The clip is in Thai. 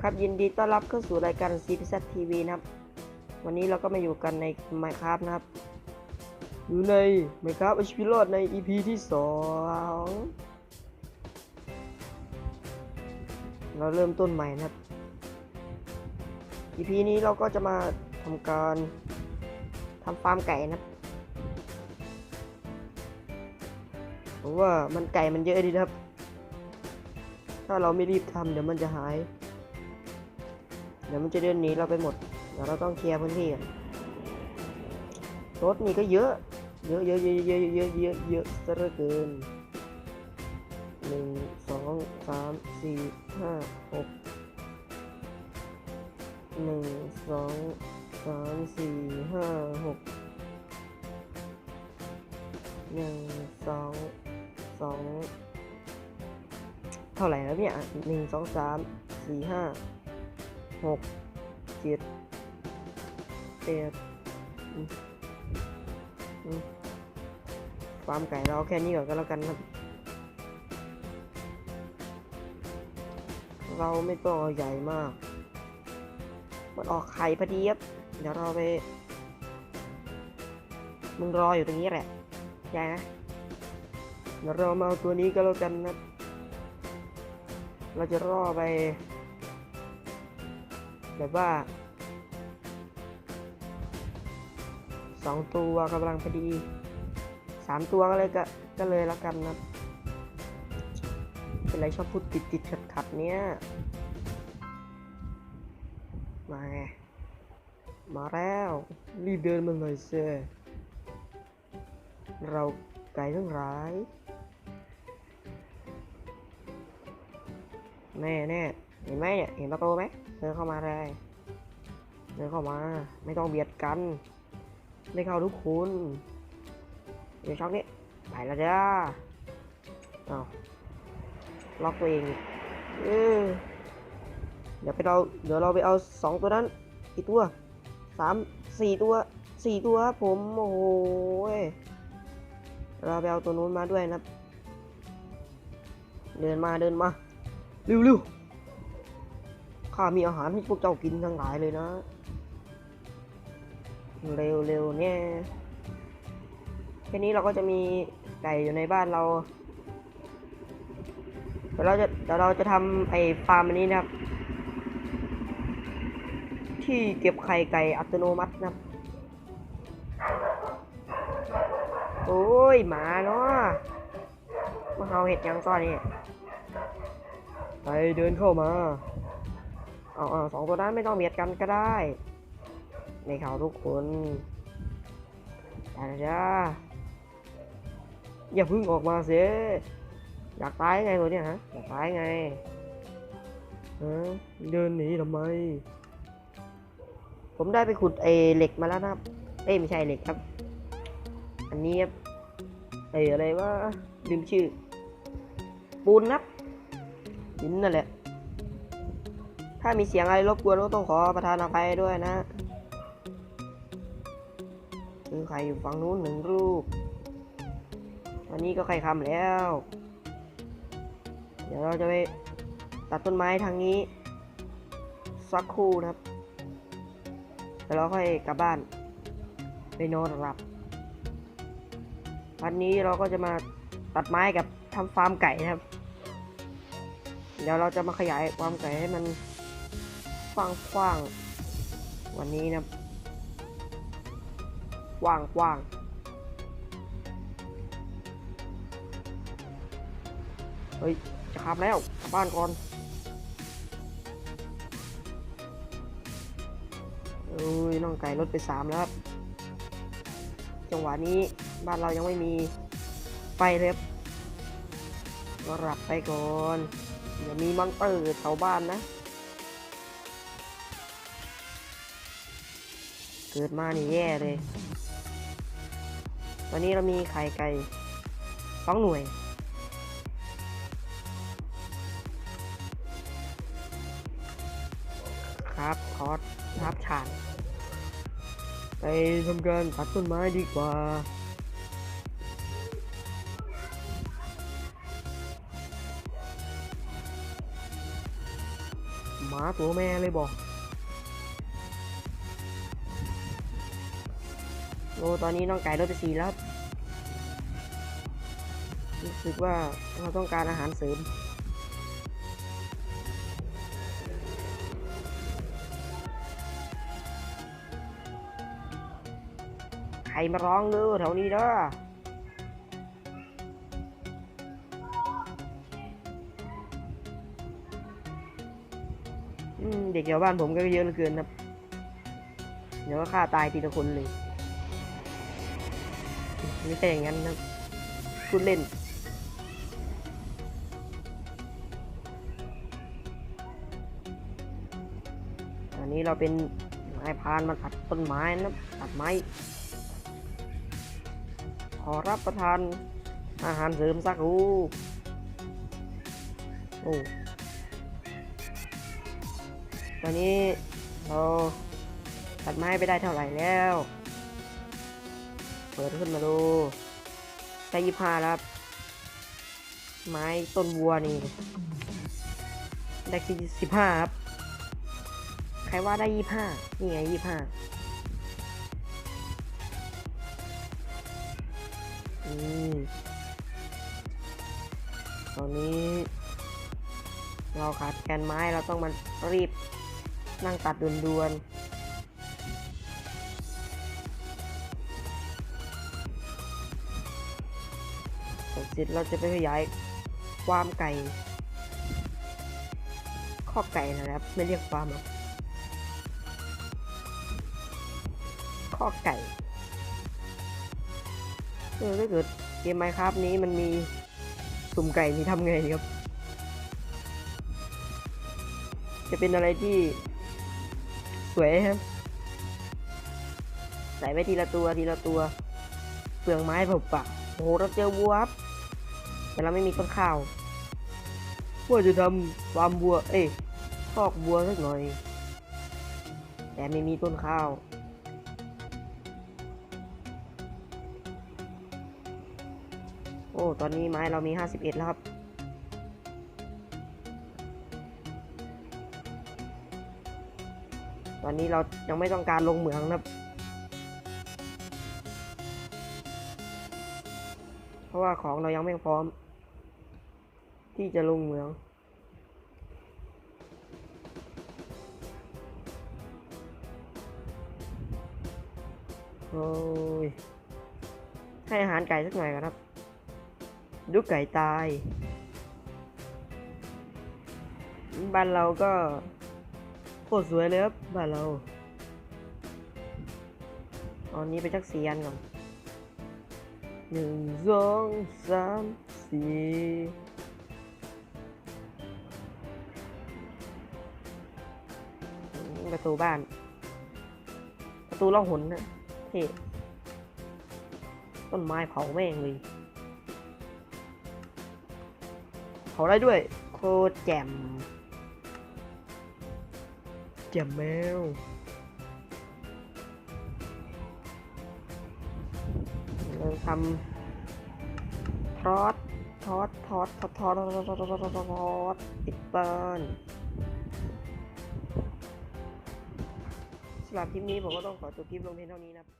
เอาละครับยินดีต้อนรับเข้าสู่รายการ CPZ TV นะครับ วันนี้เราก็มาอยู่กันใน Minecraft นะครับ อยู่ใน Minecraft เอาชีวิตรอดใน EP ที่ 2 เราเริ่มต้นใหม่นะครับ EP นี้เราก็จะมาทำการทำฟาร์มไก่นะครับผมว่ามันไก่มันเยอะดีนะครับ ถ้าเราไม่รีบทำเดี๋ยวมันจะหาย เดี๋ยวมันจะเดินหนีเราไปหมด เดี๋ยวเราต้องเคลียร์พื้นที่กันรถนี่ก็เยอะ เยอะเยอะเยอะเยอะเยอะเยอะเยอะซะเหลือเกินหนึ่งสองสามสี่ห้าหกหนึ่งสองสามสี่ห้าหกหนึ่งสองสองเท่าไหร่แล้วเนี่ยหนึ่งสองสามสี่ห้า หกเจ็ดแปดฟาร์มไก่เราเอแค่นี้ก่อนก็แล้วกันครับ เราไม่ต้องเอาใหญ่มาก มันออกไข่พอดีครับ เดี๋ยวเราไป มึงรออยู่ตรงนี้แหละใช่นะเดี๋ยวเรามาเอาตัวนี้ก็แล้วกันนะ เราจะรอไป แบบว่าสองตัวกำลังพอดีสามตัวก็เลยก็ก็เลยล้วกันนะเป็นไรชอบพูดติดติดขัดขัดเนี้ยมาไงมาแล้ว รีบเดินมาหน่อยเซเราไก่ทั้งหลาย แน่แน่ เห็นไหมเนี่ยเห็นประตูไหมเดินเข้ามาเลยเดินเข้ามา ไม่ต้องเบียดกันได้เข้าทุกคนเดี๋ยวช็อกนี้ไปแล้วจ้าเอาล็อกตัวเองเออเดี๋ยวไปเราเดี๋ยวเราไปเอาสองตัวนั้นกี่ตัวสามสี่ตัวสี่ตัวครับผมโอ้โหเราไปเอาตัวนู้นมาด้วยนะ เดินมาเดินมาเร็วเร็ว ข้ามีอาหารให้พวกเจ้ากินทั้งหลายเลยนะ เร็วเร็วเนี่ยแค่นี้เราก็จะมีไก่อยู่ในบ้านเราเดี๋ยวเราจะเดี๋ยวเราจะทำไอ้ฟาร์มอันนี้นะครับ ที่เก็บไข่ไก่อัตโนมัตินะครับ โอ้ยหมาเนาะมาเฮาเห็ดยังก้อนนี่ไปเดินเข้ามา เอาเอาสองตัวนั้นไม่ต้องเบียดกันก็ได้ในเขาทุกคนแต่จ้าอย่าพึ่งออกมาเสียอยากตายไงตัวเนี้ยฮะอยากตายไงฮะเดินหนีทำไม ผมได้ไปขุดไอ้เหล็กมาแล้วนะครับเอ้ยไม่ใช่เหล็กครับ อันนี้ครับไอ้อะไรว่าลืมชื่อ ปูนครับหินนั่นแหละ ถ้ามีเสียงอะไรรบกวนก็ต้องขอประทานอภัยด้วยนะคือใครอยู่ฝั่งนู้นหนึ่งรูป วันนี้ก็ใครคำแล้ว เดี๋ยวเราจะไปตัดต้นไม้ทางนี้ สักครู่นะครับแล้วเราค่อยกลับบ้าน ไปนอนหลับ วันนี้เราก็จะมาตัดไม้กับทำฟาร์มไก่นะครับ เดี๋ยวเราจะมาขยายความไก่ให้มัน กว้างๆวันนี้นะกว้างกว้างเฮ้ย จะขับแล้วกลับบ้านก่อนเอ้ยน้องไก่ลดไปสามแล้วครับ จังหวะนี้บ้านเรายังไม่มีไฟเลยครับก็หลับไปก่อนเดี๋ยวมีมอนเตอร์แถวบ้านนะ เกิดมานี่แย่เลยตอนนี้เรามีไข่ไก่สองหน่วย ครับคอร์สรับฉานไปทำการตัดต้นไม้ดีกว่าหมาตัวแม่เลยบอก โอ้ตอนนี้น้องไก่ลดไปสี่แล้วรู้สึกว่าเราต้องการอาหารเสริมใครมาร้องเด้อแถวนี้เด้อเด็กแถวบ้านผมก็เยอะเหลือเกินครับ เดี๋ยวก็ฆ่าตายทีละคนเลย ไม่ใช่อย่างนั้นนะพูดเล่นอันนี้เราเป็นนายพานมาตัดต้นไม้นะตัดไม้ ขอรับประทานอาหารเสริมสักครูโอ้ตอนนี้เราตัดไม้ไปได้เท่าไหร่แล้ว เปิดขึ้นมาดูได้ยี่ห้าแล้วครับ ไม้ต้นวัวนี่ได้ที่สิบห้าครับ ใครว่าได้ยี่ห้านี่ไงยี่ห้าอืมตอนนี้ เราขาดแคลนไม้เราต้องมารีบนั่งตัดด่วนๆ เสร็จเราจะไปขยายความไก่ข้อไก่นะครับ ไม่เรียกฟามหรอกข้อไก่เออถ้าเกิดเกมไมครับนี้มันมีสุ่มไก่นี่ทำไงครับ จะเป็นอะไรที่สวยครับ ใส่ไว้ทีละตัวทีละตัว เปลืองไม้เปล่าๆโอ้โหเราเจอวัวครับ แต่เราไม่มีต้นข้าวว่าจะทำฟาร์มวัว เอ้ยคอกวัวสักหน่อย แต่ไม่มีต้นข้าว โอ้ ตอนนี้ไม้เรามี 51 แล้วครับ ตอนนี้เรายังไม่ต้องการลงเหมืองนะครับ เพราะว่าของเรายังไม่พร้อม ที่จะลงเหมือง โอ้ย ให้อาหารไก่สักหน่อยกันครับ ดูไก่ตาย บ้านเราก็โคตรสวยเลยครับบ้านเรา ตอนนี้ไปชักเสียนก่อน หนึ่งสองสามสี่ประตูบ้าน ประตูล่องหนนะเท่ต้นไม้เผาแม่งเลย เผาได้ด้วย โคตรแจ่มแจ่มแมว เราทำทอดทอดทอดทอดทอดทอดทอดทอดทอดทอดทอดปิดสำหรับคลิปนี้ผมก็ต้องขอจบคลิปลงเพียงเท่านี้นะครับ